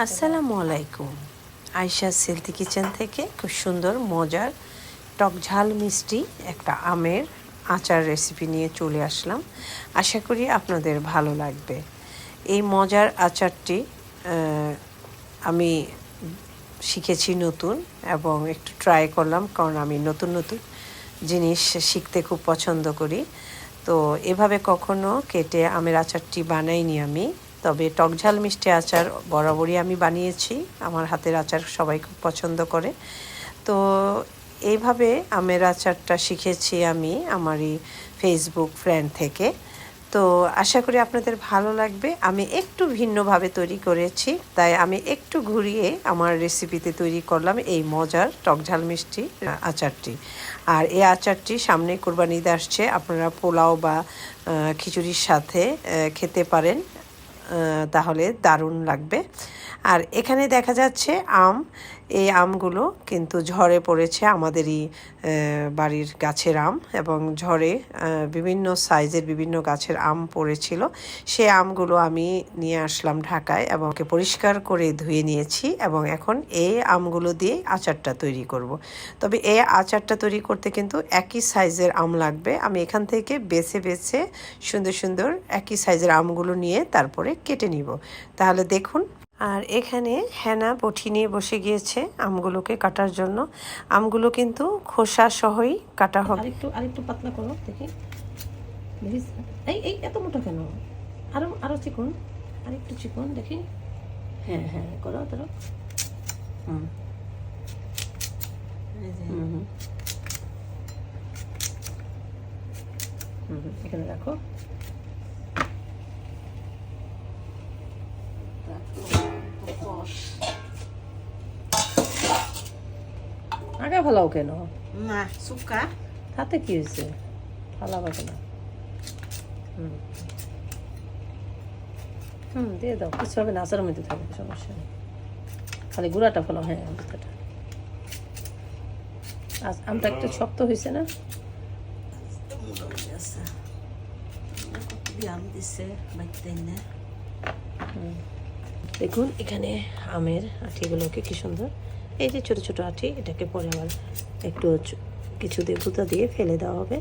আসসালামু আলাইকুম। আয়শা সেলতি কিচেন থেকে খুব সুন্দর, মজার, টক ঝাল মিষ্টি একটা আমের আচার রেসিপি নিয়ে চলে আসলাম। আশা করি আপনাদের ভালো লাগবে। এই মজার আচারটি আমি শিখেছি নতুন এবং একটু ট্রাই করলাম কারণ আমি নতুন নতুন জিনিস শিখতে খুব পছন্দ করি। তো এভাবে কখনো কেটে আমের আচারটি বানাইনি আমি। তবে টকঝাল মিষ্টি আচার বরাবরই আমি বানিয়েছি। আমার হাতের আচার সবাই খুব পছন্দ করে। তো এইভাবে আমের আচারটা শিখেছি আমি আমারই ফেসবুক ফ্রেন্ড থেকে। তো আশা করি আপনাদের ভালো লাগবে। আমি একটু ভিন্নভাবে তৈরি করেছি, তাই আমি একটু ঘুরিয়ে আমার রেসিপিতে তৈরি করলাম এই মজার টকঝাল মিষ্টি আচারটি। আর এই আচারটি সামনে কোরবানি ঈদ আসছে, আপনারা পোলাও বা খিচুড়ির সাথে খেতে পারেন। তাহলে দারুণ লাগবে। আর এখানে দেখা যাচ্ছে আম, এই আমগুলো কিন্তু ঝড়ে পড়েছে আমাদেরই বাড়ির গাছের আম এবং ঝড়ে বিভিন্ন সাইজের বিভিন্ন গাছের আম পড়েছিল। সেই আমগুলো আমি নিয়ে আসলাম ঢাকায় এবং পরিষ্কার করে ধুয়ে নিয়েছি এবং এখন এই আমগুলো দিয়ে আচারটা তৈরি করব। তবে এই আচারটা তৈরি করতে কিন্তু একই সাইজের আম লাগবে। আমি এখান থেকে বেছে বেছে সুন্দর সুন্দর একই সাইজের আমগুলো নিয়ে তারপরে কেটে নিব। তাহলে দেখুন আর এখানে হেনা বটি নিয়ে বসে গিয়েছে আমগুলোকে কাটার জন্য। আমগুলো কিন্তু খোসা সহই কাটা হবে। আরেকটু আরেকটু পাতলা করো দেখি। এই এই এত মোটা কেন? আরও আরও চিকন আরেকটু চিকন দেখি। হ্যাঁ হ্যাঁ করো ধরো। হুম। হুম, এখানে রাখো। আগে ভালাও কেন? না সুকা। তাতে কি হয়েছে? ফালাবা কেন? হুম হুম দিয়ে দাও কিছু হবে না আচারের মধ্যে থাকবে সমস্যা নেই। খালি গুঁড়াটা ফেলাও হ্যাঁ ভিতরটা আজ আমটা একটু শক্ত হয়েছে না? দেখুন এখানে আমের আঠিগুলোকে কি সুন্দর এই যে ছোট ছোট আঠি এটাকে পরে আবার একটু কিছু দিয়ে দিয়ে ফেলে দেওয়া হবে।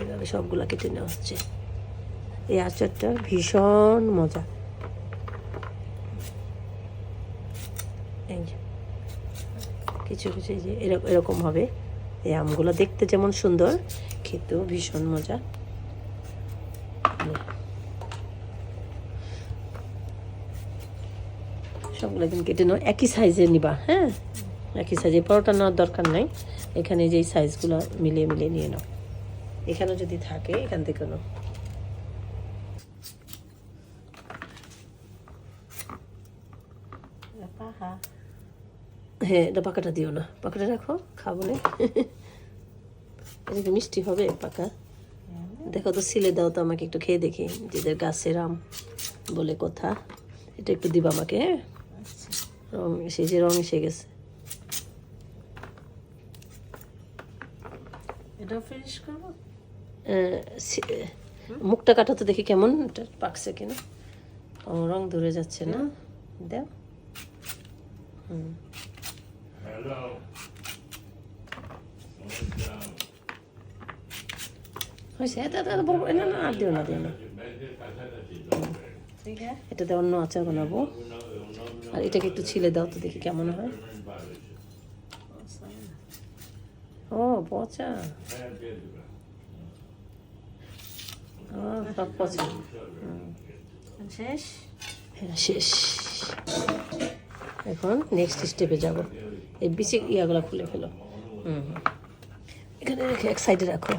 এইভাবে সবগুলা কেটে নেওয়া হচ্ছে। এই আচারটা ভীষণ মজা। এই যে কিছু কিছু যে এরকম হবে। এই আমগুলো দেখতে যেমন সুন্দর, খেতেও ভীষণ মজা। একদম কেটে নাও। একই সাইজে নিবা হ্যাঁ? একই সাইজে পরোটা নেওয়ার দরকার নাই। এখানে যেই সাইজগুলো মিলিয়ে মিলিয়ে নিয়ে নাও। এখানে যদি থাকে এখান থেকে নাও। হ্যাঁ এটা পাকাটা দিও না। পাকাটা রাখো খাব না। এটা কি মিষ্টি হবে পাকা দেখো তো সিলে দাও তো আমাকে একটু খেয়ে দেখি। যেদের গাছের আম বলে কথা এটা একটু দিবা আমাকে হ্যাঁ? রং সেই যে রং এসে গেছে। এটা ফিনিশ করব? মুখটা কাটা তো দেখি কেমন এটা পাকছে কিনা। ও রং ধরে যাচ্ছে না। দেও। হুম। হয়েছে বড় না না আর দিও না দিও না। অন্য আচার বানাবো। আর এটাকে একটু ছিলে দাও তো দেখি কেমন হয়। ও পচা। সব পচা। শেষ? হ্যাঁ শেষ। এখন নেক্সট স্টেপে যাব। এই বিচি ইয়াগুলো খুলে ফেলো। হুম হুম। এখানে রেখে এক সাইডে রাখো।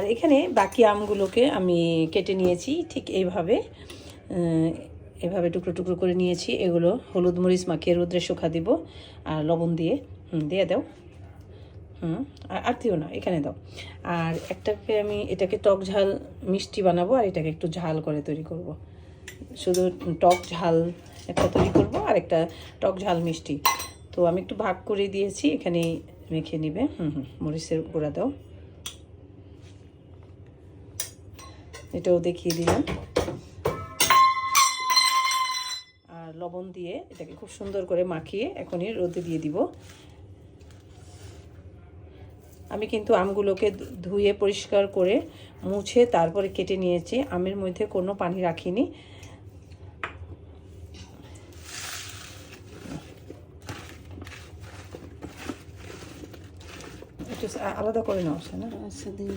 আর এখানে বাকি আমগুলোকে আমি কেটে নিয়েছি, ঠিক এইভাবে এভাবে টুকরো টুকরো করে নিয়েছি। এগুলো হলুদ মরিচ মাখিয়ে রোদ্রে শুকা দিব আর লবণ দিয়ে দিয়ে দাও। হুম, আর দিও না, এখানে দাও। আর একটাকে আমি এটাকে টক ঝাল মিষ্টি বানাবো আর এটাকে একটু ঝাল করে তৈরি করব। শুধু টক ঝাল একটা তৈরি করব আর একটা টক ঝাল মিষ্টি। তো আমি একটু ভাগ করে দিয়েছি এখানে মেখে নিবে। হুম হুম, মরিচের গুঁড়া দাও। এটাও দেখিয়ে দিলাম। আর লবণ দিয়ে এটাকে খুব সুন্দর করে মাখিয়ে এখনই রোদে দিয়ে দিব। আমি কিন্তু আমগুলোকে ধুয়ে পরিষ্কার করে মুছে তারপরে কেটে নিয়েছি। আমের মধ্যে কোনো পানি রাখিনি। আলাদা করে নেওয়া না আচ্ছা দিন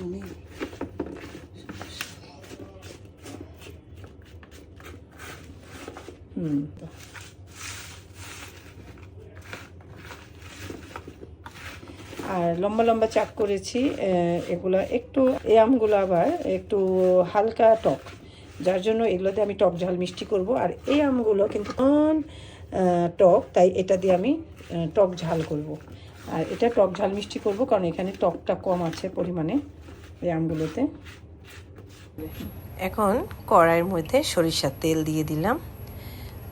হুম। আর লম্বা লম্বা চাক করেছি এগুলা একটু, এই আমগুলো আবার একটু হালকা টক। যার জন্য এগুলোতে আমি টক ঝাল মিষ্টি করব। আর এই আমগুলো কিন্তু টক, তাই এটা দিয়ে আমি টক ঝাল করব। আর এটা টক ঝাল মিষ্টি করব, কারণ এখানে টকটা কম আছে পরিমাণে এই আমগুলোতে। এখন কড়াইয়ের মধ্যে সরিষার তেল দিয়ে দিলাম।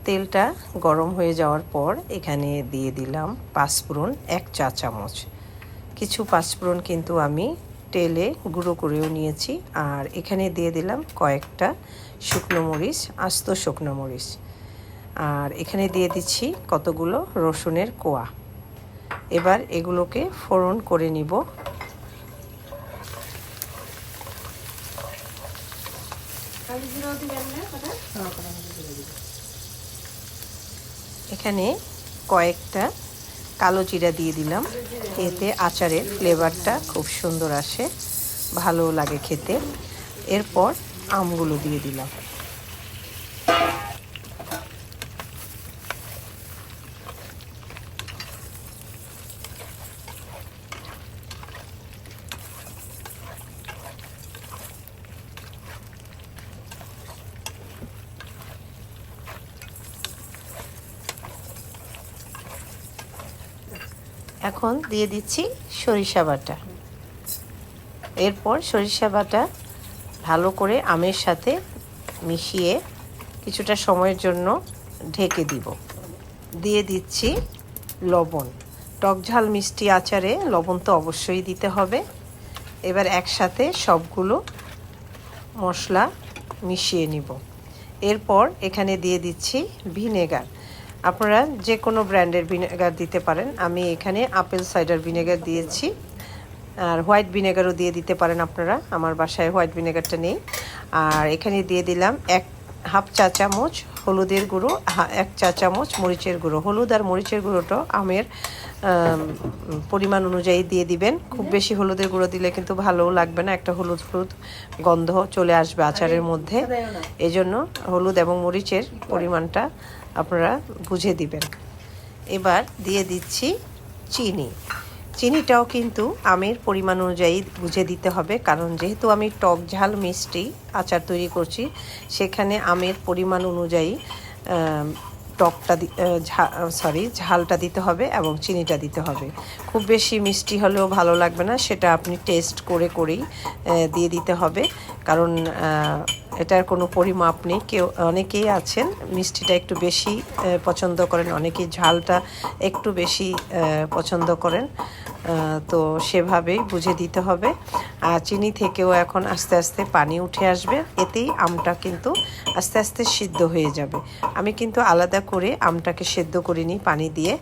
তেলটা গরম হয়ে যাওয়ার পর এখানে দিয়ে দিলাম পাঁচফোড়ন, এক চা চামচ। কিছু পাঁচফোড়ন কিন্তু আমি তেলে গুঁড়ো করেও নিয়েছি আর এখানে দিয়ে দিলাম কয়েকটা শুকনো মরিচ, আস্ত শুকনো মরিচ। আর এখানে দিয়ে দিচ্ছি কতগুলো রসুনের কোয়া। এবার এগুলোকে ফোড়ন করে নিব কালি জিরাও দিবেন না কথা এখানে কয়েকটা কালো জিরা দিয়ে দিলাম। এতে আচারের ফ্লেভারটা খুব সুন্দর আসে, ভালো লাগে খেতে। এরপর আমগুলো দিয়ে দিলাম। এখন দিয়ে দিচ্ছি সরিষা বাটা। এরপর সরিষা বাটা ভালো করে আমের সাথে মিশিয়ে কিছুটা সময়ের জন্য ঢেকে দিব। দিয়ে দিচ্ছি লবণ। টক ঝাল মিষ্টি আচারে লবণ তো অবশ্যই দিতে হবে। এবার একসাথে সবগুলো মশলা মিশিয়ে নিব। এরপর এখানে দিয়ে দিচ্ছি ভিনেগার। আপনারা যে কোনো ব্র্যান্ডের ভিনেগার দিতে পারেন। আমি এখানে আপেল সাইডার ভিনেগার দিয়েছি। আর হোয়াইট ভিনেগারও দিয়ে দিতে পারেন আপনারা। আমার বাসায় হোয়াইট ভিনেগারটা নেই। আর এখানে দিয়ে দিলাম এক হাফ চা চামচ হলুদের গুঁড়ো এক চা চামচ মরিচের গুঁড়ো। হলুদ আর মরিচের গুঁড়োটা আমের পরিমাণ অনুযায়ী দিয়ে দিবেন। খুব বেশি হলুদের গুঁড়ো দিলে কিন্তু ভালোও লাগবে না। একটা হলুদ হলুদ গন্ধ চলে আসবে আচারের মধ্যে। এই জন্য হলুদ এবং মরিচের পরিমাণটা আপনারা বুঝে দিবেন। এবার দিয়ে দিচ্ছি চিনি। চিনিটাও কিন্তু আমের পরিমাণ অনুযায়ী বুঝে দিতে হবে, কারণ যেহেতু আমি টক ঝাল মিষ্টি আচার তৈরি করছি, সেখানে আমের পরিমাণ অনুযায়ী টকটা সরি ঝালটা দিতে হবে এবং চিনিটা দিতে হবে। খুব বেশি মিষ্টি হলেও ভালো লাগবে না, সেটা আপনি টেস্ট করে করেই দিয়ে দিতে হবে। কারণ এটার কোনো পরিমাপ নেই। কেউ, অনেকেই আছেন, মিষ্টিটা একটু বেশি পছন্দ করেন, অনেকেই ঝালটা একটু বেশি পছন্দ করেন। তো সেভাবেই বুঝে দিতে হবে। আর চিনি থেকেও এখন আস্তে আস্তে পানি উঠে আসবে। এতেই আমটা কিন্তু আস্তে আস্তে সিদ্ধ হয়ে যাবে। আমি কিন্তু আলাদা করে আমটাকে সেদ্ধ করিনি পানি দিয়ে।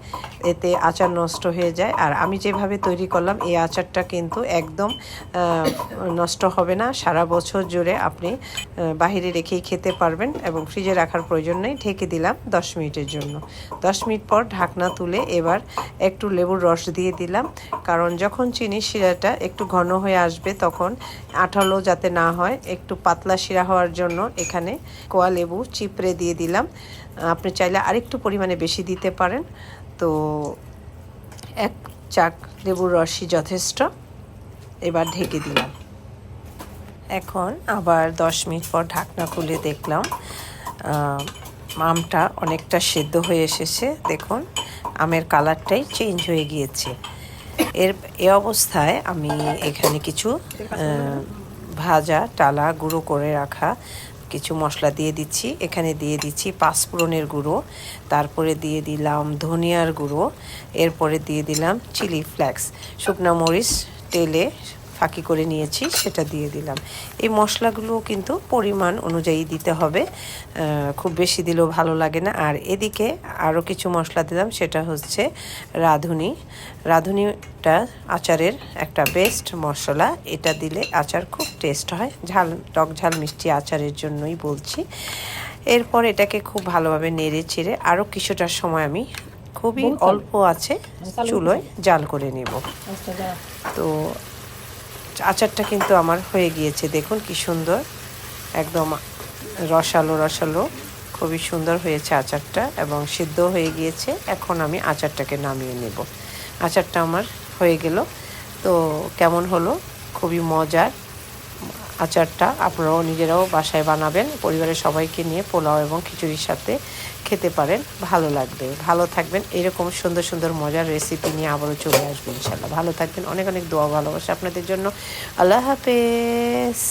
এতে আচার নষ্ট হয়ে যায়। আর আমি যেভাবে তৈরি করলাম, এই আচারটা কিন্তু একদম নষ্ট হবে না। সারা বছর জুড়ে আপনি বাহিরে রেখেই খেতে পারবেন এবং ফ্রিজে রাখার প্রয়োজন নেই। ঢেকে দিলাম দশ মিনিটের জন্য। দশ মিনিট পর ঢাকনা তুলে এবার একটু লেবুর রস দিয়ে দিলাম। কারণ যখন চিনি শিরাটা একটু ঘন হয়ে আসবে তখন আঠালো যাতে না হয়, একটু পাতলা শিরা হওয়ার জন্য এখানে কোয়া লেবু চিপড়ে দিয়ে দিলাম। আপনি চাইলে আরেকটু পরিমাণে বেশি দিতে পারেন। তো এক চাক লেবুর রসই যথেষ্ট। এবার ঢেকে দিলাম। এখন আবার দশ মিনিট পর ঢাকনা খুলে দেখলাম আমটা অনেকটা সেদ্ধ হয়ে এসেছে। দেখুন, আমের কালারটাই চেঞ্জ হয়ে গিয়েছে। এর, এ অবস্থায় আমি এখানে কিছু ভাজা, টালা, গুঁড়ো করে রাখা কিছু মশলা দিয়ে দিচ্ছি। এখানে দিয়ে দিচ্ছি পাঁচফোড়নের গুঁড়ো, তারপরে দিয়ে দিলাম ধনিয়ার গুঁড়ো, এরপরে দিয়ে দিলাম চিলি ফ্লেক্স, শুকনা মরিচ, তেলে ফাঁকি করে নিয়েছি সেটা দিয়ে দিলাম। এই মশলাগুলো কিন্তু পরিমাণ অনুযায়ী দিতে হবে। খুব বেশি দিলেও ভালো লাগে না। আর এদিকে আরও কিছু মশলা দিলাম সেটা হচ্ছে রাঁধুনি। রাঁধুনিটা আচারের একটা বেস্ট মশলা। এটা দিলে আচার খুব টেস্ট হয়। ঝাল টক ঝাল মিষ্টি আচারের জন্যই বলছি। এরপর এটাকে খুব ভালোভাবে নেড়ে চেড়ে আরও কিছুটা সময় আমি খুবই অল্প আছে চুলোয় জাল করে নেব। আচ্ছা তো আচারটা কিন্তু আমার হয়ে গিয়েছে। দেখুন কি সুন্দর। একদম রসালো রসালো। খুবই সুন্দর হয়েছে আচারটা এবং সিদ্ধ হয়ে গিয়েছে। এখন আমি আচারটাকে নামিয়ে নেব। আচারটা আমার হয়ে গেল। তো কেমন হলো? খুবই মজার। আচারটা আপনারাও নিজেরাও বাসায় বানাবেন। পরিবারের সবাইকে নিয়ে পোলাও এবং খিচুড়ির সাথে খেতে পারেন। ভালো লাগবে। ভালো থাকবেন। এরকম সুন্দর সুন্দর মজার রেসিপি নিয়ে আবারও চলে আসবেন ইনশাল্লাহ ভালো থাকবেন। অনেক অনেক দোয়া ভালোবাসা আপনাদের জন্য। আল্লাহ হাফেজ।